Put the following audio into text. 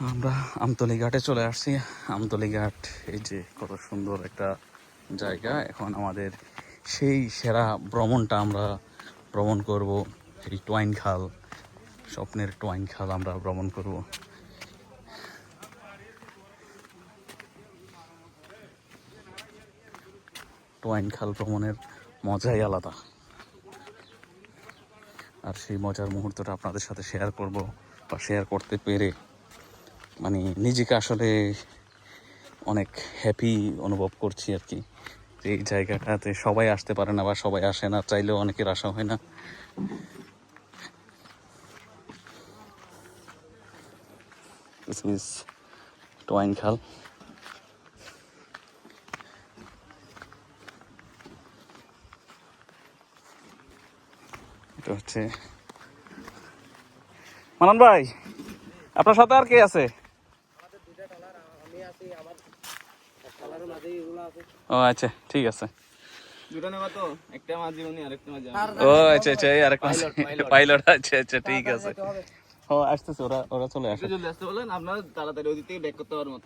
আমরা আমতলি ঘাটে চলে আসছি। আমতলি ঘাট এই যে কত সুন্দর একটা জায়গা। এখন আমাদের সেই সেরা ভ্রমণটা আমরা ভ্রমণ করব। এই টোয়াইন খাল, স্বপ্নের টোয়াইন খাল আমরা ভ্রমণ করব। টোয়াইন খাল ভ্রমণের মজাই আলাদা। আর সেই মজার মুহূর্তটা আপনাদের সাথে শেয়ার করব বা শেয়ার করতে পেরে মানে নিজেকে আসলে অনেক হ্যাপি অনুভব করছি আর কি। যে এই জায়গাটাতে সবাই আসতে পারে না বা সবাই আসে না, চাইলেও অনেকের আসা হয় না। খাল এটা হচ্ছে মানান ভাই, আপনার সাথে আর কে আছে? ও আচ্ছা ঠিক আছে। দুটো নেওয়া তো একটা মাঝি আরেকটা মাঝি ও আচ্ছা আচ্ছা এই আরেক পাইলট আচ্ছা আচ্ছা ঠিক আছে। ও আসতেছে ওরা ওরা চলে আসে। চলে আসতে বলেন আপনার তাড়াতাড়ি ওই দিক থেকে ব্যাক করতে পারব